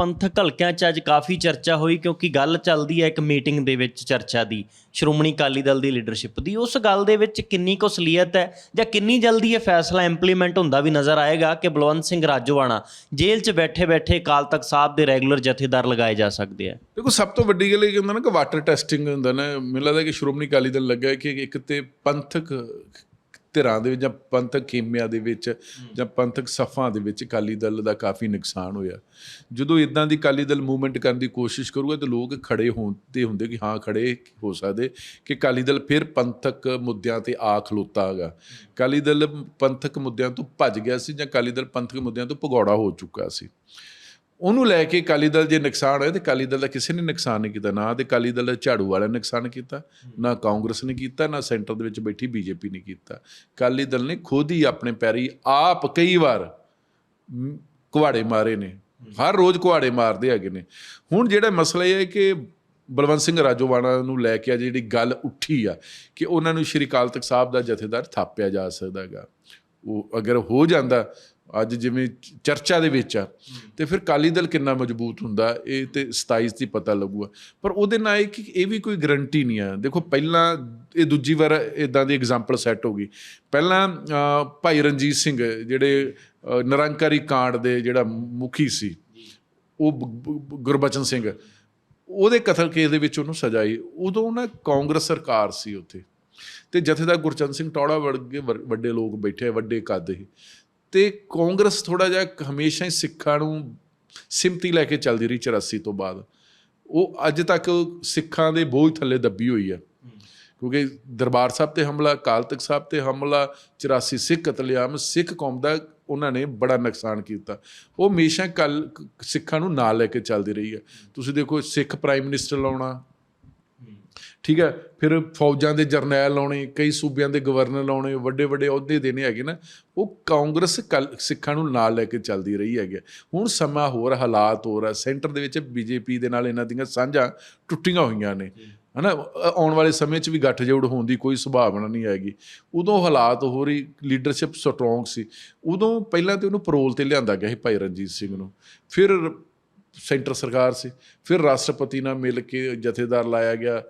ਪੰਥਕ ਹਲਕਿਆਂ 'ਚ ਅੱਜ ਕਾਫੀ ਚਰਚਾ ਹੋਈ ਕਿਉਂਕਿ ਗੱਲ ਚੱਲਦੀ ਹੈ ਇੱਕ ਮੀਟਿੰਗ ਦੇ ਵਿੱਚ ਚਰਚਾ ਦੀ, ਸ਼੍ਰੋਮਣੀ ਅਕਾਲੀ ਦਲ ਦੀ ਲੀਡਰਸ਼ਿਪ ਦੀ। ਉਸ ਗੱਲ ਦੇ ਵਿੱਚ ਕਿੰਨੀ ਕੁ ਸਲੀਅਤ ਹੈ ਜਾਂ ਕਿੰਨੀ ਜਲਦੀ ਇਹ ਫੈਸਲਾ ਇੰਪਲੀਮੈਂਟ ਹੁੰਦਾ ਵੀ ਨਜ਼ਰ ਆਏਗਾ ਕਿ ਬਲਵੰਤ ਸਿੰਘ ਰਾਜੋਆਣਾ ਜੇਲ੍ਹ 'ਚ ਬੈਠੇ-ਬੈਠੇ ਅਕਾਲ ਤਖਤ ਸਾਹਿਬ ਦੇ ਰੈਗੂਲਰ ਜਥੇਦਾਰ ਲਗਾਏ ਜਾ ਸਕਦੇ ਆ? ਦੇਖੋ, ਸਭ ਤੋਂ ਵੱਡੀ ਗੱਲ ਇਹ ਹੁੰਦਾ ਨਾ ਕਿ ਵਾਟਰ ਟੈਸਟਿੰਗ ਹੁੰਦਾ ਨਾ, ਮੈਨੂੰ ਲੱਗਦਾ ਕਿ ਸ਼੍ਰੋਮਣੀ ਅਕਾਲੀ ਦਲ ਲੱਗਾ ਕਿ ਇੱਕ ਤੇ ਪੰਥਕ ਧਿਰਾਂ ਦੇ ਵਿੱਚ ਜਾਂ ਪੰਥਕ ਖੇਮਿਆਂ ਦੇ ਵਿੱਚ ਜਾਂ ਪੰਥਕ ਸਫਾਂ ਦੇ ਵਿੱਚ ਅਕਾਲੀ ਦਲ ਦਾ ਕਾਫੀ ਨੁਕਸਾਨ ਹੋਇਆ। ਜਦੋਂ ਇਦਾਂ ਦੀ ਅਕਾਲੀ ਦਲ ਮੂਵਮੈਂਟ ਕਰਨ ਦੀ ਕੋਸ਼ਿਸ਼ ਕਰੂਗਾ ਤਾਂ ਲੋਕ ਖੜੇ ਹੋਣ ਤੇ ਹੁੰਦੇ ਕਿ ਹਾਂ ਖੜੇ ਹੋ ਸਕਦੇ ਕਿ ਅਕਾਲੀ ਦਲ ਫਿਰ ਪੰਥਕ ਮੁੱਦਿਆਂ ਤੇ ਆ ਖਲੋਤਾ ਹੈਗਾ। ਅਕਾਲੀ ਦਲ ਪੰਥਕ ਮੁੱਦਿਆਂ ਤੋਂ ਭੱਜ ਗਿਆ ਸੀ ਜਾਂ ਅਕਾਲੀ ਦਲ ਪੰਥਕ ਮੁੱਦਿਆਂ ਤੋਂ ਭਗੌੜਾ ਹੋ ਚੁੱਕਾ ਸੀ। ਉਹਨੂੰ ਲੈ ਕੇ ਅਕਾਲੀ ਦਲ ਜੇ ਨੁਕਸਾਨ ਹੋਇਆ ਤੇ ਅਕਾਲੀ ਦਲ ਦਾ ਕਿਸੇ ਨੇ ਨੁਕਸਾਨ ਨਹੀਂ ਕੀਤਾ ਨਾ ਤੇ ਅਕਾਲੀ ਦਲ ਦਾ ਝਾੜੂ ਵਾਲਿਆਂ ਨੇ ਨੁਕਸਾਨ ਕੀਤਾ ਨਾ ਕਾਂਗਰਸ ਨੇ ਕੀਤਾ ਨਾ ਸੈਂਟਰ ਦੇ ਵਿੱਚ ਬੈਠੀ ਬੀਜੇਪੀ ਨੇ ਕੀਤਾ। ਅਕਾਲੀ ਦਲ ਨੇ ਖੁਦ ਹੀ ਆਪਣੇ ਪੈਰੀ ਆਪ ਕਈ ਵਾਰ ਕੁਹਾੜੇ ਮਾਰੇ ਨੇ। ਹਰ ਰੋਜ਼ ਕੁਹਾੜੇ ਮਾਰਦੇ ਹੈਗੇ ਨੇ। ਹੁਣ ਜਿਹੜਾ ਮਸਲਾ ਇਹ ਹੈ ਕਿ ਬਲਵੰਤ ਸਿੰਘ ਰਾਜੋਵਾਣਾ ਨੂੰ ਲੈ ਕੇ ਆ ਜਿਹੜੀ ਗੱਲ ਉੱਠੀ ਆ ਕਿ ਉਹਨਾਂ ਨੂੰ ਸ਼੍ਰੀ ਅਕਾਲ ਤਖਤ ਸਾਹਿਬ ਦਾ ਜਥੇਦਾਰ ਥਾਪਿਆ ਜਾ ਸਕਦਾ ਹੈਗਾ। ਉਹ ਅਗਰ ਹੋ ਜਾਂਦਾ ਅੱਜ ਜਿਵੇਂ ਚਰਚਾ ਦੇ ਵਿੱਚ ਆ ਤੇ ਫਿਰ ਕਾਲੀ ਦਲ ਕਿੰਨਾ ਮਜ਼ਬੂਤ ਹੁੰਦਾ ਇਹ ਤੇ 27 ਦੀ ਪਤਾ ਲੱਗੂਗਾ। ਪਰ ਉਹਦੇ ਨਾਲ ਇਹ ਕਿ ਇਹ ਵੀ ਕੋਈ ਗਰੰਟੀ ਨਹੀਂ ਆ। ਦੇਖੋ ਪਹਿਲਾਂ ਇਹ ਦੂਜੀ ਵਾਰ ਇਦਾਂ ਦੀ ਐਗਜ਼ਾਮਪਲ ਸੈੱਟ ਹੋ ਗਈ। ਪਹਿਲਾਂ ਭਾਈ ਰਣਜੀਤ ਸਿੰਘ ਜਿਹੜੇ ਨਿਰੰਕਾਰੀ ਕਾਂਡ ਦੇ ਜਿਹੜਾ ਮੁਖੀ ਸੀ ਉਹ ਗੁਰਬਚਨ ਸਿੰਘ ਉਹਦੇ ਕਤਲ ਕੇਸ ਦੇ ਵਿੱਚ ਉਹਨੂੰ ਸਜ਼ਾ ਆਈ। ਉਦੋਂ ਨਾ ਕਾਂਗਰਸ ਸਰਕਾਰ ਸੀ ਉੱਥੇ। ਤੇ ਜਥੇਦਾਰ ਗੁਰਚੰਦ ਸਿੰਘ ਟੌੜਾ ਵਰਗੇ ਵਰ- ਵੱਡੇ ਲੋਕ ਬੈਠੇ ਆ, ਵੱਡੇ ਕੱਦ। ਹੀ ਤੇ ਕਾਂਗਰਸ ਥੋੜਾ ਜਿਹਾ ਹਮੇਸ਼ਾ ਹੀ ਸਿੱਖਾਂ ਨੂੰ ਸਿਮਤੀ ਲੈ ਕੇ ਚੱਲਦੀ ਰਹੀ 84 ਤੋਂ ਬਾਅਦ। ਉਹ ਅੱਜ ਤੱਕ ਸਿੱਖਾਂ ਦੇ ਬੋਝ ਥੱਲੇ ਦੱਬੀ ਹੋਈ ਆ। ਕਿਉਂਕਿ ਦਰਬਾਰ ਸਾਹਿਬ ਤੇ ਹਮਲਾ, ਅਕਾਲ ਤਖਤ ਸਾਹਿਬ ਤੇ ਹਮਲਾ 84 ਸਿੱਖ ਕਤਲੇਆਮ, ਸਿੱਖ ਕੌਮ ਦਾ ਉਹਨਾਂ ਨੇ ਬੜਾ ਨੁਕਸਾਨ ਕੀਤਾ। ਉਹ ਹਮੇਸ਼ਾ ਕੱਲ ਸਿੱਖਾਂ ਨੂੰ ਨਾਲ ਲੈ ਕੇ ਚੱਲਦੀ ਰਹੀ ਹੈ ਤੁਸੀਂ ਦੇਖੋ ਸਿੱਖ ਪ੍ਰਾਈਮ ਮਿਨਿਸਟਰ ਲਾਉਣਾ ਠੀਕ ਹੈ, ਫਿਰ ਫੌਜਾਂ ਦੇ ਜਰਨੈਲ ਆਉਣੇ, ਕਈ ਸੂਬਿਆਂ ਦੇ ਗਵਰਨਰ ਆਉਣੇ, ਵੱਡੇ ਵੱਡੇ ਅਹੁਦੇ ਦੇਣੇ ਹੈਗੇ ਨਾ, ਉਹ ਕਾਂਗਰਸ ਕੱਲ੍ਹ ਸਿੱਖਾਂ ਨੂੰ ਨਾਲ ਲੈ ਕੇ ਚੱਲਦੀ ਰਹੀ ਹੈਗੀ ਹੁਣ ਸਮਾਂ ਹੋਰ ਹਾਲਾਤ ਹੋਰ ਹੈ, ਸੈਂਟਰ ਦੇ ਵਿੱਚ ਬੀਜੇਪੀ ਦੇ ਨਾਲ ਇਹਨਾਂ ਦੀਆਂ ਸਾਂਝਾਂ ਟੁੱਟੀਆਂ ਹੋਈਆਂ ਨੇ, ਹਨਾ? ਅ- ਆਉਣ ਵਾਲੇ ਸਮੇਂ 'ਚ ਵੀ ਗੱਠਜੋੜ ਹੋਣ ਦੀ ਕੋਈ ਸੰਭਾਵਨਾ ਨਹੀਂ ਹੈਗੀ। ਉਦੋਂ ਹਾਲਾਤ ਹੋ ਰਹੀ ਲੀਡਰਸ਼ਿਪ ਸਟਰੋਂਗ ਸੀ। ਉਦੋਂ ਪਹਿਲਾਂ ਤੇ ਉਹਨੂੰ ਪਰੋਲ ਤੇ ਲਿਆਂਦਾ ਗਿਆ ਸੀ ਭਾਈ ਰਣਜੀਤ ਸਿੰਘ ਨੂੰ। ਫਿਰ ਸੈਂਟਰ ਸਰਕਾਰ ਸੀ, ਫਿਰ ਰਾਸ਼ਟਰਪਤੀ ਨਾਲ ਮਿਲ ਕੇ ਜਥੇਦਾਰ ਲਾਇਆ ਗਿਆ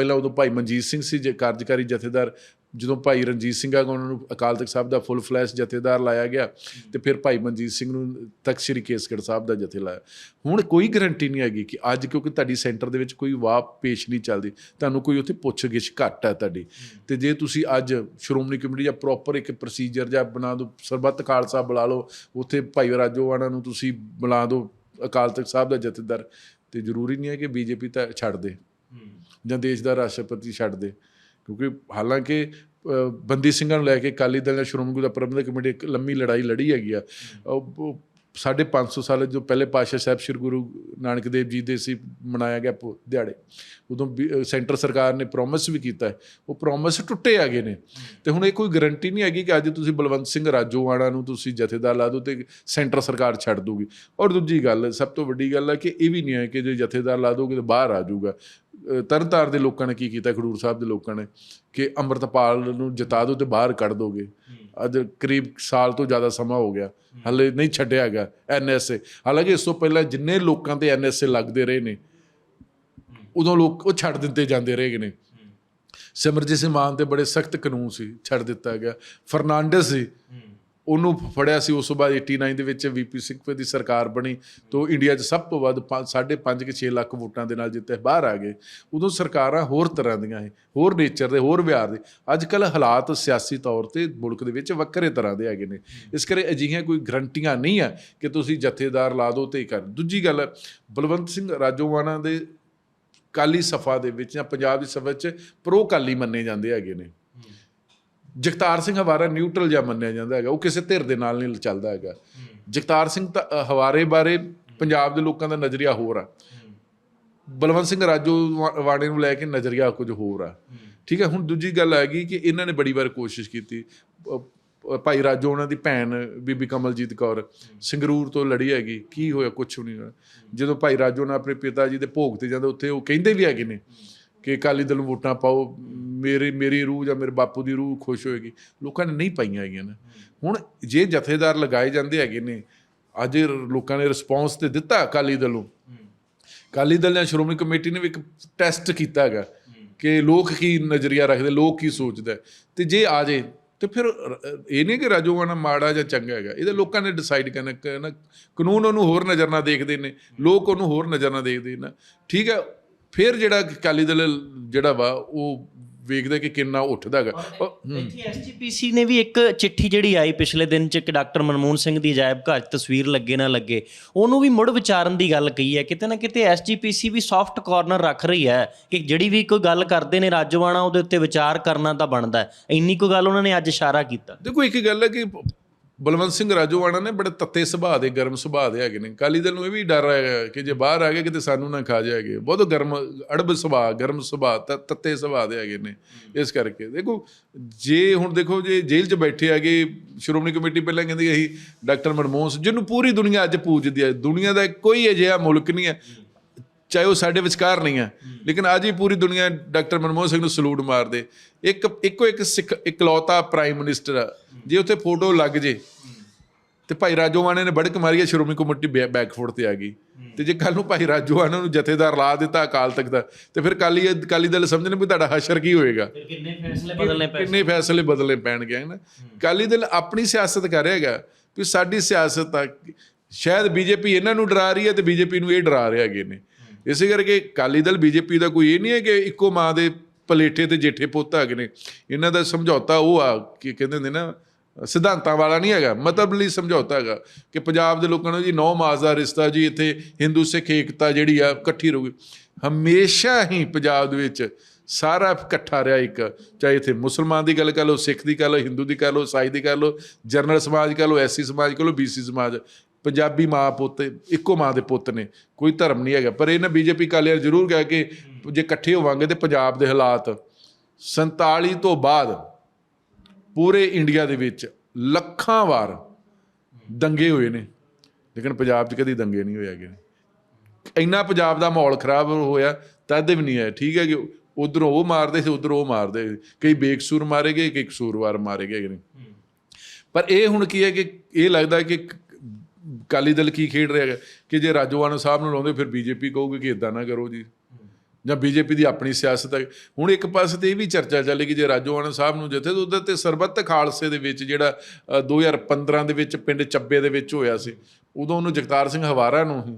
ਪਹਿਲਾਂ ਉਦੋਂ ਭਾਈ ਮਨਜੀਤ ਸਿੰਘ ਸੀ, ਜੇ ਕਾਰਜਕਾਰੀ ਜਥੇਦਾਰ, ਜਦੋਂ ਭਾਈ ਰਣਜੀਤ ਸਿੰਘ ਆ ਉਹਨਾਂ ਨੂੰ ਅਕਾਲ ਤਖਤ ਸਾਹਿਬ ਦਾ ਫੁੱਲ ਫਲੈਸ਼ ਜਥੇਦਾਰ ਲਾਇਆ ਗਿਆ ਤੇ ਫਿਰ ਭਾਈ ਮਨਜੀਤ ਸਿੰਘ ਨੂੰ ਤਖਤ ਸ੍ਰੀ ਕੇਸਗੜ੍ਹ ਸਾਹਿਬ ਦਾ ਜਥੇ ਲਾਇਆ। ਹੁਣ ਕੋਈ ਗਰੰਟੀ ਨਹੀਂ ਹੈਗੀ ਕਿ ਅੱਜ ਕਿਉਂਕਿ ਤੁਹਾਡੀ ਸੈਂਟਰ ਦੇ ਵਿੱਚ ਕੋਈ ਵਾਹ ਪੇਸ਼ ਨਹੀਂ ਚੱਲਦੀ, ਤੁਹਾਨੂੰ ਕੋਈ ਉੱਥੇ ਪੁੱਛਗਿੱਛ ਘੱਟ ਹੈ ਤੁਹਾਡੀ। ਤੇ ਜੇ ਤੁਸੀਂ ਅੱਜ ਸ਼੍ਰੋਮਣੀ ਕਮੇਟੀ ਜਾਂ ਪ੍ਰੋਪਰ ਇੱਕ ਪ੍ਰੋਸੀਜਰ ਜਾਂ ਬਣਾ ਦਿਓ ਸਰਬੱਤ ਖਾਲਸਾ ਬੁਲਾ ਲਓ, ਉੱਥੇ ਭਾਈ ਰਾਜੋਵਾਣਾ ਨੂੰ ਤੁਸੀਂ ਬੁਲਾ ਦਿਓ ਅਕਾਲ ਤਖਤ ਸਾਹਿਬ ਦਾ ਜਥੇਦਾਰ, ਤੇ ਜ਼ਰੂਰੀ ਨਹੀਂ ਹੈ ਕਿ ਬੀਜੇਪੀ ਤਾਂ ਛੱਡ ਦੇ। ਜਾਂ ਦੇਸ਼ ਦਾ ਰਾਸ਼ਟਰਪਤੀ ਛੱਡ ਦੇ। ਕਿਉਂਕਿ ਹਾਲਾਂਕਿ ਬੰਦੀ ਸਿੰਘਾਂ ਨੂੰ ਲੈ ਕੇ ਅਕਾਲੀ ਦਲ ਨੇ ਸ਼੍ਰੋਮਣੀ ਗੁਰਦੁਆਰਾ ਪ੍ਰਬੰਧਕ ਕਮੇਟੀ ਇੱਕ ਲੰਮੀ ਲੜਾਈ ਲੜੀ ਹੈਗੀ ਆ। ਉਹ- ਉਹ ਸਾਢੇ ਪੰਜ ਸੌ ਸਾਲ ਜੋ ਪਹਿਲੇ ਪਾਤਸ਼ਾਹ ਸਾਹਿਬ ਸ੍ਰੀ ਗੁਰੂ ਨਾਨਕ ਦੇਵ ਜੀ ਦੇ ਸੀ ਮਨਾਇਆ ਗਿਆ ਪੁ- ਦਿਹਾੜੇ। ਉਦੋਂ ਵੀ, ਸੈਂਟਰ ਸਰਕਾਰ ਨੇ ਪ੍ਰੋਮਿਸ ਵੀ ਕੀਤਾ ਉਹ ਪ੍ਰੋਮਿਸ ਟੁੱਟੇ ਆ ਗਏ ਨੇ। ਤੇ ਹੁਣ ਇਹ ਕੋਈ ਗਾਰੰਟੀ ਨਹੀਂ ਹੈਗੀ ਕਿ ਅੱਜ ਤੁਸੀਂ ਬਲਵੰਤ ਸਿੰਘ ਰਾਜੋਆਣਾ ਨੂੰ ਤੁਸੀਂ ਜਥੇਦਾਰ ਲਾ ਦਿਓ ਤੇ ਸੈਂਟਰ ਸਰਕਾਰ ਛੱਡ ਦੂਗੀ। ਔਰ ਦੂਜੀ ਗੱਲ ਸਭ ਤੋਂ ਵੱਡੀ ਗੱਲ ਹੈ ਕਿ ਇਹ ਵੀ ਨਹੀਂ ਹੈ ਕਿ ਜੇ ਜਥੇਦਾਰ ਲਾ ਦੋਗੇ ਤਾਂ ਬਾਹਰ ਆ ਜਾਊਗਾ। ਤਰਨਤਾਰ ਦੇ ਲੋਕਾਂ ਨੇ ਕੀ ਕੀਤਾ ਖਡੂਰ ਸਾਹਿਬ ਦੇ ਲੋਕਾਂ ਨੇ ਕਿ ਅੰਮ੍ਰਿਤਪਾਲ ਨੂੰ ਜਿਤਾ ਦਿਓ ਤੇ ਬਾਹਰ ਕੱਢ ਦੋਗੇ। ਅੱਜ ਕਰੀਬ ਸਾਲ ਤੋਂ ਜ਼ਿਆਦਾ ਸਮਾਂ ਹੋ ਗਿਆ। ਹਲੇ ਨਹੀਂ ਛੱਡਿਆ ਹੈਗਾ ਐਨਐਸਏ ਹਾਲਾਂਕਿ ਇਸ ਤੋਂ ਪਹਿਲਾਂ ਜਿੰਨੇ ਲੋਕਾਂ ਤੇ ਐਨਐਸਏ ਲੱਗਦੇ ਰਹੇ ਨੇ ਉਦੋਂ ਲੋਕ ਉਹ ਛੱਡ ਦਿੱਤੇ ਜਾਂਦੇ ਰਹੇ ਨੇ। ਸਿਮਰਜੀਤ ਸਿੰਘ ਮਾਨ ਤੇ ਬੜੇ ਸਖਤ ਕਾਨੂੰਨ ਸੀ ਛੱਡ ਦਿੱਤਾ ਗਿਆ। ਫਰਨਾਂਡਸ ਸੀ ਉਹਨੂੰ ਫੜਿਆ ਸੀ, ਉਸ ਤੋਂ ਬਾਅਦ 89 ਦੇ ਵਿੱਚ ਵੀਪੀ ਸਿੰਘ ਦੀ ਸਰਕਾਰ ਬਣੀ, ਤੋਂ ਇੰਡੀਆ 'ਚ ਸਭ ਤੋਂ ਵੱਧ 5.5 ਕਿ 6 ਲੱਖ ਵੋਟਾਂ ਦੇ ਨਾਲ ਜਿੱਤੇ ਬਾਹਰ ਆ ਗਏ। ਉਦੋਂ ਸਰਕਾਰਾਂ ਹੋਰ ਤਰ੍ਹਾਂ ਦੀਆਂ ਸੀ, ਹੋਰ ਨੇਚਰ ਦੇ, ਹੋਰ ਵਿਹਾਰ ਦੇ। ਅੱਜ ਕੱਲ ਹਾਲਾਤ ਸਿਆਸੀ ਤੌਰ ਤੇ ਮੁਲਕ ਦੇ ਵਿੱਚ ਵੱਖਰੇ ਤਰ੍ਹਾਂ ਦੇ ਹੈਗੇ ਨੇ। ਇਸ ਕਰਕੇ ਅਜਿਹੀਆਂ ਕੋਈ ਗਰੰਟੀਆਂ ਨਹੀਂ ਆ ਕਿ ਤੁਸੀਂ ਜਥੇਦਾਰ ਲਾ ਦਿਓ ਤੇ ਹੀ ਕਰ। ਦੂਜੀ ਗੱਲ, ਬਲਵੰਤ ਸਿੰਘ ਰਾਜੋਵਾਣਾ ਦੇ ਕਾਲੀ ਸਫਾ ਦੇ ਵਿੱਚ ਜਾਂ ਪੰਜਾਬ ਦੀ ਸਫ਼ਾ 'ਚ ਪ੍ਰੋ ਕਾਲੀ ਮੰਨੇ ਜਾਂਦੇ ਹੈਗੇ ਨੇ। ਜਗਤਾਰ ਸਿੰਘ ਹਵਾਰਾ ਨਿਊਟਰਲ ਜਿਹਾ ਮੰਨਿਆ ਜਾਂਦਾ ਹੈਗਾ ਉਹ ਕਿਸੇ ਧਿਰ ਦੇ ਨਾਲ ਨਹੀਂ ਚੱਲਦਾ ਹੈਗਾ। ਜਗਤਾਰ ਸਿੰਘ ਹਵਾਰੇ ਬਾਰੇ ਪੰਜਾਬ ਦੇ ਲੋਕਾਂ ਦਾ ਨਜ਼ਰੀਆ ਹੋਰ ਆ। ਬਲਵੰਤ ਸਿੰਘ ਰਾਜੋ ਵਾ- ਵਾਣੇ ਨੂੰ ਲੈ ਕੇ ਨਜ਼ਰੀਆ ਕੁਝ ਹੋਰ ਆ। ਠੀਕ ਹੈ ਹੁਣ ਦੂਜੀ ਗੱਲ ਆ ਗਈ ਕਿ ਇਹਨਾਂ ਨੇ ਬੜੀ ਵਾਰ ਕੋਸ਼ਿਸ਼ ਕੀਤੀ। ਭਾਈ ਰਾਜੋ ਉਹਨਾਂ ਦੀ ਭੈਣ ਬੀਬੀ ਕਮਲਜੀਤ ਕੌਰ ਸੰਗਰੂਰ ਤੋਂ ਲੜੀ ਹੈਗੀ ਕੀ ਹੋਇਆ ਕੁਛ ਨਹੀਂ ਹੋਇਆ। ਜਦੋਂ ਭਾਈ ਰਾਜੋ ਨਾਲ ਆਪਣੇ ਪਿਤਾ ਜੀ ਦੇ ਭੋਗ ਤੇ ਜਾਂਦੇ ਉੱਥੇ ਉਹ ਕਹਿੰਦੇ ਵੀ ਹੈਗੇ ਨੇ ਕਿ ਅਕਾਲੀ ਦਲ ਨੂੰ ਵੋਟਾਂ ਪਾਓ, ਮੇਰੀ ਮੇਰੀ ਰੂਹ ਜਾਂ ਮੇਰੇ ਬਾਪੂ ਦੀ ਰੂਹ ਖੁਸ਼ ਹੋਏਗੀ। ਲੋਕਾਂ ਨੇ ਨਹੀਂ ਪਾਈਆਂ ਹੈਗੀਆਂ ਨੇ। ਹੁਣ ਜੇ ਜਥੇਦਾਰ ਲਗਾਏ ਜਾਂਦੇ ਹੈਗੇ ਨੇ, ਅੱਜ ਲੋਕਾਂ ਨੇ ਰਿਸਪੌਂਸ ਤੇ ਦਿੱਤਾ ਅਕਾਲੀ ਦਲ ਨੂੰ। ਅਕਾਲੀ ਦਲ ਨੇ ਸ਼੍ਰੋਮਣੀ ਕਮੇਟੀ ਨੇ ਵੀ ਇੱਕ ਟੈਸਟ ਕੀਤਾ ਹੈਗਾ ਕਿ ਲੋਕ ਕੀ ਨਜ਼ਰੀਆ ਰੱਖਦੇ, ਲੋਕ ਕੀ ਸੋਚਦਾ। ਤੇ ਜੇ ਆ ਜੇ, ਤੇ ਫਿਰ ਇਹ ਨਹੀਂ ਕਿ ਰਾਜੋਆਣਾ ਮਾੜਾ ਜਾਂ ਚੰਗਾ ਹੈਗਾ। ਇਹਦੇ ਲੋਕਾਂ ਨੇ ਡਿਸਾਈਡ ਕਰਨਾ ਕਾਨੂੰਨ ਉਹਨੂੰ ਹੋਰ ਨਜ਼ਰ ਨਾਲ ਦੇਖਦੇ ਨੇ, ਲੋਕ ਉਹਨੂੰ ਹੋਰ ਨਜ਼ਰ ਨਾਲ ਦੇਖਦੇ ਨੇ। ਠੀਕ ਹੈ ਫਿਰ ਜਿਹੜਾ ਅਕਾਲੀ ਦਲ ਜਿਹੜਾ ਵਾ ਉਹ ਵੇਖਦਾ ਕਿ ਕਿੰਨਾ ਉੱਠਦਾ ਹੈਗਾ। ਇੱਥੇ ਐਸਜੀਪੀਸੀ ਨੇ ਵੀ ਇੱਕ ਚਿੱਠੀ ਜਿਹੜੀ ਆਈ ਪਿਛਲੇ ਦਿਨ ਚ ਕਿ ਡਾਕਟਰ ਮਨਮੋਹਨ ਸਿੰਘ ਦੀ ਅਜਾਇਬ ਘਰ ਤਸਵੀਰ ਲੱਗੇ ਨਾ ਲੱਗੇ। ਉਹਨੂੰ ਵੀ ਮੁੜ ਵਿਚਾਰਨ ਦੀ ਗੱਲ ਕਹੀ ਹੈ। ਕਿਤੇ ਨਾ ਕਿਤੇ ਐਸਜੀਪੀਸੀ ਵੀ ਸੌਫਟ ਕਾਰਨਰ ਰੱਖ ਰਹੀ ਹੈ ਕਿ ਜਿਹੜੀ ਵੀ ਕੋਈ ਗੱਲ ਕਰਦੇ ਨੇ ਰਾਜੋਆਣਾ ਉਹਦੇ ਉੱਤੇ ਵਿਚਾਰ ਕਰਨਾ ਤਾਂ ਬਣਦਾ ਹੈ। ਇੰਨੀ ਕੋਈ ਗੱਲ ਉਹਨਾਂ ਨੇ ਅੱਜ ਇਸ਼ਾਰਾ ਕੀਤਾ। ਦੇਖੋ ਇੱਕ ਗੱਲ ਹੈ ਕਿ ਬਲਵੰਤ ਸਿੰਘ ਰਾਜੋਆਣਾ ਨੇ ਬੜੇ ਤੱਤੇ ਸੁਭਾਅ ਦੇ ਗਰਮ ਸੁਭਾਅ ਦੇ ਹੈਗੇ ਨੇ। ਕਾਲੀ ਦਲ ਨੂੰ ਇਹ ਵੀ ਡਰ ਹੈ ਕਿ ਜੇ ਬਾਹਰ ਆ ਗਏ ਕਿਤੇ ਸਾਨੂੰ ਨਾ ਖਾ ਜਾਏਗੇ। ਬਹੁਤ ਗਰਮ ਅੜਬ ਸੁਭਾਅ ਗਰਮ ਸੁਭਾਅ ਤੱਤੇ ਸੁਭਾਅ ਦੇ ਹੈਗੇ ਨੇ ਇਸ ਕਰਕੇ। ਦੇਖੋ ਜੇ ਹੁਣ ਦੇਖੋ ਜੇ ਜੇਲ੍ਹ 'ਚ ਬੈਠੇ ਹੈਗੇ ਸ਼੍ਰੋਮਣੀ ਕਮੇਟੀ ਪਹਿਲਾਂ ਕਹਿੰਦੀ ਸੀ ਡਾਕਟਰ ਮਨਮੋਹਨ ਜਿਹਨੂੰ ਪੂਰੀ ਦੁਨੀਆ ਅੱਜ ਪੂਜਦੀ ਹੈ ਦੁਨੀਆ ਦਾ ਕੋਈ ਅਜਿਹਾ ਮੁਲਕ ਨਹੀਂ ਹੈ। ਚਾਹੇ ਉਹ ਸਾਡੇ ਵਿਚਕਾਰ ਨਹੀਂ ਹੈ। ਲੇਕਿਨ ਅੱਜ ਹੀ ਪੂਰੀ ਦੁਨੀਆ ਡਾਕਟਰ ਮਨਮੋਹਨ ਸਿੰਘ ਨੂੰ ਸਲੂਟ ਮਾਰਦੇ। ਇੱਕ ਇੱਕੋ ਇੱਕ ਸਿੱਖ ਇਕਲੌਤਾ ਪ੍ਰਾਈਮ ਮਿਨਿਸਟਰ ਆ। ਜੇ ਉੱਥੇ ਫੋਟੋ ਲੱਗ ਜੇ ਤੇ ਭਾਈ ਰਾਜੋਵਾਨੇ ਨੇ ਬੜਕ ਮਾਰੀ ਸ਼੍ਰੋਮਣੀ ਕਮੇਟੀ ਬੈਕਫੁੱਟ ਤੇ ਆ ਗਈ। ਤੇ ਜੇ ਕੱਲ ਨੂੰ ਭਾਈ ਰਾਜੋਵਾਨਾ ਨੂੰ ਜਥੇਦਾਰ ਲਾ ਦਿੱਤਾ ਅਕਾਲ ਤਖਤ ਦਾ ਤੇ ਫਿਰ ਕਾਲੀ ਕਾਲੀ ਦਲ ਸਮਝਣ ਵੀ ਤੁਹਾਡਾ ਹਸ਼ਰ ਕੀ ਹੋਏਗਾ? ਕਿੰਨੇ ਫੈਸਲੇ ਬਦਲਨੇ ਪੈ ਕਿੰਨੇ ਫੈਸਲੇ ਬਦਲਨੇ ਪੈਣਗੇ ਨਾ? ਕਾਲੀ ਦਲ ਆਪਣੀ ਸਿਆਸਤ ਕਰ ਰਿਹਾ ਹੈਗਾ ਵੀ ਸਾਡੀ ਸਿਆਸਤ ਆ। ਸ਼ਾਇਦ ਬੀਜੇਪੀ ਇਹਨਾਂ ਨੂੰ ਡਰਾ ਰਹੀ ਹੈ ਤੇ ਬੀਜੇਪੀ ਨੂੰ ਇਹ ਡਰਾ ਰਹੇ ਹੈਗੇ ਨੇ। ਇਸੇ ਕਰਕੇ ਅਕਾਲੀ ਦਲ, ਬੀਜੇਪੀ ਦਾ ਕੋਈ ਇਹ ਨਹੀਂ ਹੈ ਕਿ ਇੱਕੋ ਮਾਂ ਦੇ ਪਲੇਠੇ ਤੇ ਜੇਠੇ ਪੁੱਤ ਹੈਗੇ ਨੇ। ਇਹਨਾਂ ਦਾ ਸਮਝੌਤਾ ਉਹ ਆ ਕਿ ਕਹਿੰਦੇ ਹੁੰਦੇ ਨਾ, ਸਿਧਾਂਤਾਂ ਵਾਲਾ ਨਹੀਂ ਹੈਗਾ, ਮਤਲਬ ਲਈ ਸਮਝੌਤਾ ਹੈਗਾ ਕਿ ਪੰਜਾਬ ਦੇ ਲੋਕਾਂ ਨੂੰ ਜੀ ਨੌ ਮਾਸ ਦਾ ਰਿਸ਼ਤਾ ਜੀ, ਇੱਥੇ ਹਿੰਦੂ, ਸਿੱਖ, ਏਕਤਾ ਜਿਹੜੀ ਆ, ਇਕੱਠੀ ਰਹੂਗੀ। ਹਮੇਸ਼ਾ ਹੀ ਪੰਜਾਬ ਦੇ ਵਿੱਚ ਸਾਰਾ ਇਕੱਠਾ ਰਿਹਾ ਇੱਕ, ਚਾਹੇ ਇੱਥੇ ਮੁਸਲਮਾਨ ਦੀ ਗੱਲ ਕਰ ਲਓ, ਸਿੱਖ ਦੀ ਕਰ ਲਓ, ਹਿੰਦੂ ਦੀ ਕਰ ਲਓ ਈਸਾਈ ਦੀ ਕਰ ਲਓ ਜਰਨਲ ਸਮਾਜ ਕਰ ਲਓ, ਐਸਸੀ ਸਮਾਜ ਕਰ ਲਓ, ਬੀਸੀ ਸਮਾਜ। ਪੰਜਾਬੀ ਮਾਂ ਪੁੱਤ ਇੱਕੋ ਮਾਂ ਦੇ ਪੁੱਤ ਨੇ ਕੋਈ ਧਰਮ ਨਹੀਂ ਹੈਗਾ। ਪਰ ਇਹਨਾਂ ਬੀਜੇਪੀ ਕਾਲੀਆਂ ਜ਼ਰੂਰ ਕਿਹਾ ਕਿ ਜੇ ਇਕੱਠੇ ਹੋਵਾਂਗੇ ਤੇ ਪੰਜਾਬ ਦੇ ਹਾਲਾਤ 47 ਤੋਂ ਬਾਅਦ ਪੂਰੇ ਇੰਡੀਆ ਦੇ ਵਿੱਚ ਲੱਖਾਂ ਵਾਰ ਦੰਗੇ ਹੋਏ ਨੇ। ਲੇਕਿਨ ਪੰਜਾਬ 'ਚ ਕਦੀ ਦੰਗੇ ਨਹੀਂ ਹੋਏ ਹੈਗੇ ਨੇ। ਇੰਨਾ ਪੰਜਾਬ ਦਾ ਮਾਹੌਲ ਖਰਾਬ ਹੋਇਆ ਤਦ ਵੀ ਨਹੀਂ ਹੈ ਠੀਕ ਹੈ ਕਿ ਉਧਰੋਂ ਉਹ ਮਾਰਦੇ ਸੀ ਉਧਰੋਂ ਉਹ ਮਾਰਦੇ। ਕਈ ਬੇਕਸੂਰ ਮਾਰੇ ਗਏ ਕਈ ਕਸੂਰਵਾਰ ਮਾਰੇ ਗਏ ਨੇ। ਪਰ ਇਹ ਹੁਣ ਕੀ ਹੈ ਕਿ ਇਹ ਲੱਗਦਾ ਕਿ ਕਾਲੀ ਦਲ ਕੀ ਖੇਡ ਰਿਹਾ ਹੈ ਕਿ ਜੇ ਰਾਜੋਆਣਾ ਸਾਹਿਬ ਨੂੰ ਲਾਉਂਦੇ ਫਿਰ ਬੀਜੇਪੀ ਕਹੂਗੀ ਕਿ ਇਦਾਂ ਨਾ ਕਰੋ ਜੀ। ਜਾਂ ਬੀਜੇਪੀ ਦੀ ਆਪਣੀ ਸਿਆਸਤ ਹੈ। ਹੁਣ ਇੱਕ ਪਾਸੇ ਤੇ ਇਹ ਵੀ ਚਰਚਾ ਚੱਲੇਗੀ ਜੇ ਰਾਜੋਆਣਾ ਸਾਹਿਬ ਨੂੰ ਜਿੱਥੇ ਤਾਂ ਤੇ ਸਰਬੱਤ ਖਾਲਸੇ ਦੇ ਵਿੱਚ ਜਿਹੜਾ ਅ, 2015 ਦੇ ਵਿੱਚ ਪਿੰਡ ਚੱਬੇ ਦੇ ਵਿੱਚ ਹੋਇਆ ਸੀ ਉਦੋਂ ਉਹਨੂੰ ਜਗਤਾਰ ਸਿੰਘ ਹਵਾਰਾ ਨੂੰ ਹੀ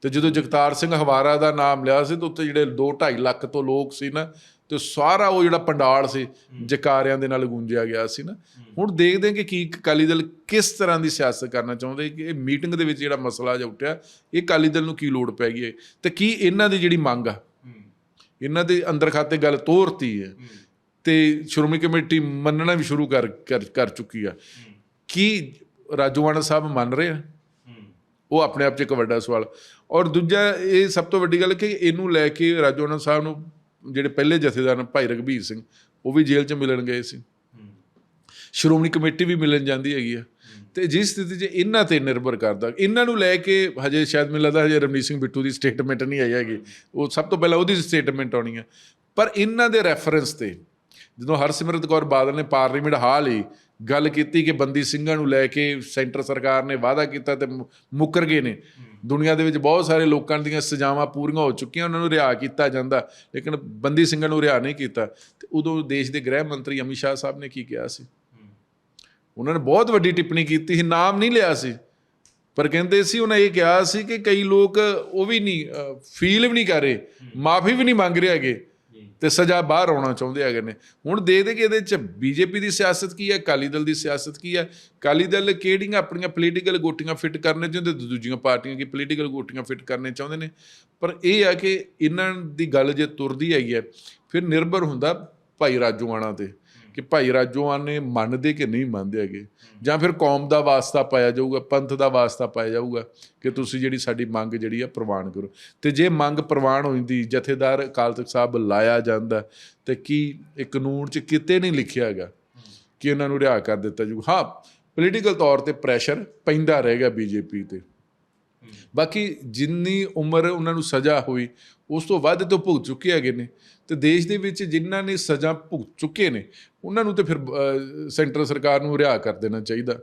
ਤੇ ਜਦੋਂ ਜਗਤਾਰ ਸਿੰਘ ਹਵਾਰਾ ਦਾ ਨਾਮ ਲਿਆ ਸੀ ਤਾਂ ਉੱਤੇ ਜਿਹੜੇ 2.5 ਲੱਖ ਤੋਂ ਲੋਕ ਸੀ ਨਾ ਤੇ ਸਾਰਾ ਉਹ ਜਿਹੜਾ ਪੰਡਾਲ ਸੀ ਜਕਾਰਿਆਂ ਦੇ ਨਾਲ ਗੂੰਜਿਆ ਗਿਆ ਸੀ ਨਾ। ਹੁਣ ਦੇਖਦੇ ਹਾਂ ਕਿ ਕੀ ਅਕਾਲੀ ਦਲ ਕਿਸ ਤਰ੍ਹਾਂ ਦੀ ਸਿਆਸਤ ਕਰਨਾ ਚਾਹੁੰਦੇ ਕਿ ਇਹ ਮੀਟਿੰਗ ਦੇ ਵਿੱਚ ਜਿਹੜਾ ਮਸਲਾ ਜਿਹਾ ਉੱਠਿਆ ਇਹ ਅਕਾਲੀ ਦਲ ਨੂੰ ਕੀ ਲੋੜ ਪੈ ਗਈ ਹੈ ਤੇ ਕੀ ਇਹਨਾਂ ਦੀ ਜਿਹੜੀ ਮੰਗ ਆ? ਇਹਨਾਂ ਦੇ ਅੰਦਰ ਖਾਤੇ ਗੱਲ ਤੋਰਤੀ ਹੈ। ਤੇ ਸ਼੍ਰੋਮਣੀ ਕਮੇਟੀ ਮੰਨਣਾ ਵੀ ਸ਼ੁਰੂ ਕਰ ਕਰ- ਚੁੱਕੀ ਆ। ਕੀ ਰਾਜੋਆਣਾ ਸਾਹਿਬ ਮੰਨ ਰਹੇ ਆ? ਉਹ ਆਪਣੇ ਆਪ 'ਚ ਇੱਕ ਵੱਡਾ ਸਵਾਲ। ਔਰ ਦੂਜਾ ਇਹ ਸਭ ਤੋਂ ਵੱਡੀ ਗੱਲ ਕਿ ਇਹਨੂੰ ਲੈ ਕੇ ਰਾਜੋਆਣਾ ਸਾਹਿਬ ਨੂੰ ਜਿਹੜੇ ਪਹਿਲੇ ਜਥੇਦਾਰ ਭਾਈ ਰਘਬੀਰ ਸਿੰਘ, ਉਹ ਵੀ ਜੇਲ੍ਹ 'ਚ ਮਿਲਣ ਗਏ ਸੀ। ਸ਼੍ਰੋਮਣੀ ਕਮੇਟੀ ਵੀ ਮਿਲਣ ਜਾਂਦੀ ਹੈਗੀ ਆ। ਤੇ ਜਿਸ ਸਥਿਤੀ 'ਚ ਇਹਨਾਂ ਤੇ ਨਿਰਭਰ ਕਰਦਾ, ਇਹਨਾਂ ਨੂੰ ਲੈ ਕੇ ਹਜੇ ਸ਼ਾਇਦ ਮੈਨੂੰ ਲੱਗਦਾ ਹਜੇ ਰਮਨੀਤ ਸਿੰਘ ਬਿੱਟੂ ਦੀ ਸਟੇਟਮੈਂਟ ਨਹੀਂ ਆਈ ਹੈਗੀ। ਉਹ ਸਭ ਤੋਂ ਪਹਿਲਾਂ ਉਹਦੀ ਸਟੇਟਮੈਂਟ ਆਉਣੀ ਹੈ ਪਰ ਇਹਨਾਂ ਦੇ ਰੈਫਰੈਂਸ ਤੇ ਜਦੋਂ ਹਰਸਿਮਰਤ ਕੌਰ ਬਾਦਲ ਨੇ ਪਾਰਲੀਮੈਂਟ ਹਾਲ ਹੀ ਗੱਲ ਕੀਤੀ ਕਿ ਬੰਦੀ ਸਿੰਘਾਂ ਨੂੰ ਲੈ ਕੇ ਸੈਂਟਰ ਸਰਕਾਰ ਨੇ ਵਾਅਦਾ ਕੀਤਾ ਤੇ ਮੁੱਕਰ ਗਏ ਨੇ। ਦੁਨੀਆ ਦੇ ਵਿੱਚ ਬਹੁਤ ਸਾਰੇ ਲੋਕਾਂ ਦੀਆਂ ਸਜ਼ਾਵਾਂ ਪੂਰੀਆਂ ਹੋ ਚੁੱਕੀਆਂ ਉਹਨਾਂ ਨੂੰ ਰਿਹਾ ਕੀਤਾ ਜਾਂਦਾ ਲੇਕਿਨ ਬੰਦੀ ਸਿੰਘਾਂ ਨੂੰ ਰਿਹਾ ਨਹੀਂ ਕੀਤਾ। ਤੇ ਉਦੋਂ ਦੇਸ਼ ਦੇ ਗ੍ਰਹਿ ਮੰਤਰੀ ਅਮਿਤ ਸ਼ਾਹ ਸਾਹਿਬ ਨੇ ਕੀ ਕਿਹਾ ਸੀ? ਉਹਨਾਂ ਨੇ ਬਹੁਤ ਵੱਡੀ ਟਿੱਪਣੀ ਕੀਤੀ ਸੀ ਨਾਮ ਨਹੀਂ ਲਿਆ ਸੀ। ਪਰ ਕਹਿੰਦੇ ਸੀ ਉਹਨਾਂ ਇਹ ਕਿਹਾ ਸੀ ਕਿ ਕਈ ਲੋਕ ਉਹ ਵੀ ਨਹੀਂ ਫੀਲ ਵੀ ਨਹੀਂ ਕਰ ਰਹੇ ਮਾਫੀ ਵੀ ਨਹੀਂ ਮੰਗ ਰਹੇ ਹੈਗੇ। ਤੇ ਸਜ਼ਾ ਬਾਹਰ ਆਉਣਾ ਚਾਹੁੰਦੇ ਹੈਗੇ ਨੇ। ਹੁਣ ਦੇਖਦੇ ਕਿ ਇਹਦੇ ਚ ਬੀਜੇਪੀ ਦੀ ਸਿਆਸਤ ਕੀ ਹੈ, ਅਕਾਲੀ ਦਲ ਦੀ ਸਿਆਸਤ ਕੀ ਹੈ? ਅਕਾਲੀ ਦਲ ਕਿਹੜੀਆਂ ਆਪਣੀਆਂ ਪੋਲੀਟੀਕਲ ਗੋਟੀਆਂ ਫਿੱਟ ਕਰਨੇ ਚਾਹੁੰਦੇ ਦੂਜੀਆਂ ਪਾਰਟੀਆਂ ਕੀ ਪੋਲੀਟੀਕਲ ਗੋਟੀਆਂ ਫਿੱਟ ਕਰਨੇ ਚਾਹੁੰਦੇ ਨੇ? ਪਰ ਇਹ ਆ ਕਿ ਇਹਨਾਂ ਦੀ ਗੱਲ ਜੇ ਤੁਰਦੀ ਹੈਗੀ ਹੈ, ਫਿਰ ਨਿਰਭਰ ਹੁੰਦਾ ਭਾਈ ਰਾਜੋਆਣਾ ਤੇ। ਕਿ ਭਾਈ ਰਾਜੋਆਣ ਨੇ ਮੰਨਦੇ ਕਿ ਨਹੀਂ ਮੰਨਦੇ ਹੈਗੇ? ਜਾਂ ਫਿਰ ਕੌਮ ਦਾ ਵਾਸਤਾ ਪਾਇਆ ਜਾਊਗਾ, ਪੰਥ ਦਾ ਵਾਸਤਾ ਪਾਇਆ ਜਾਊਗਾ ਕਿ ਤੁਸੀਂ ਜਿਹੜੀ ਸਾਡੀ ਮੰਗ ਜਿਹੜੀ ਆ ਪ੍ਰਵਾਨ ਕਰੋ। ਤੇ ਜੇ ਮੰਗ ਪ੍ਰਵਾਨ ਹੋ ਜਾਂਦੀ, ਜਥੇਦਾਰ ਅਕਾਲ ਤਖਤ ਸਾਹਿਬ ਲਾਇਆ ਜਾਂਦਾ, ਤੇ ਕੀ ਇਹ ਕਾਨੂੰਨ 'ਚ ਕਿਤੇ ਨਹੀਂ ਲਿਖਿਆ ਹੈਗਾ ਕਿ ਇਹਨਾਂ ਨੂੰ ਰਿਹਾ ਕਰ ਦਿੱਤਾ ਜਾਊ? ਹਾਂ ਪੋਲੀਟੀਕਲ ਤੌਰ ਤੇ ਪ੍ਰੈਸ਼ਰ ਪੈਂਦਾ ਰਹੇਗਾ ਬੀਜੇਪੀ ਤੇ। ਬਾਕੀ ਜਿੰਨੀ ਉਮਰ ਉਹਨਾਂ ਨੂੰ ਸਜ਼ਾ ਹੋਈ, ਉਸ ਤੋਂ ਵੱਧ ਤੋਂ ਭੁਗਤ ਚੁੱਕੇ ਹੈਗੇ ਨੇ। ਤੇ ਦੇਸ਼ ਦੇ ਵਿੱਚ ਜਿਨ੍ਹਾਂ ਨੇ ਸਜ਼ਾ ਭੁਗਤ ਚੁੱਕੇ ਨੇ, ਉਹਨਾਂ ਨੂੰ ਤੇ ਫਿਰ ਸੈਂਟਰ ਸਰਕਾਰ ਨੂੰ ਰਿਹਾ ਕਰ ਦੇਣਾ ਚਾਹੀਦਾ।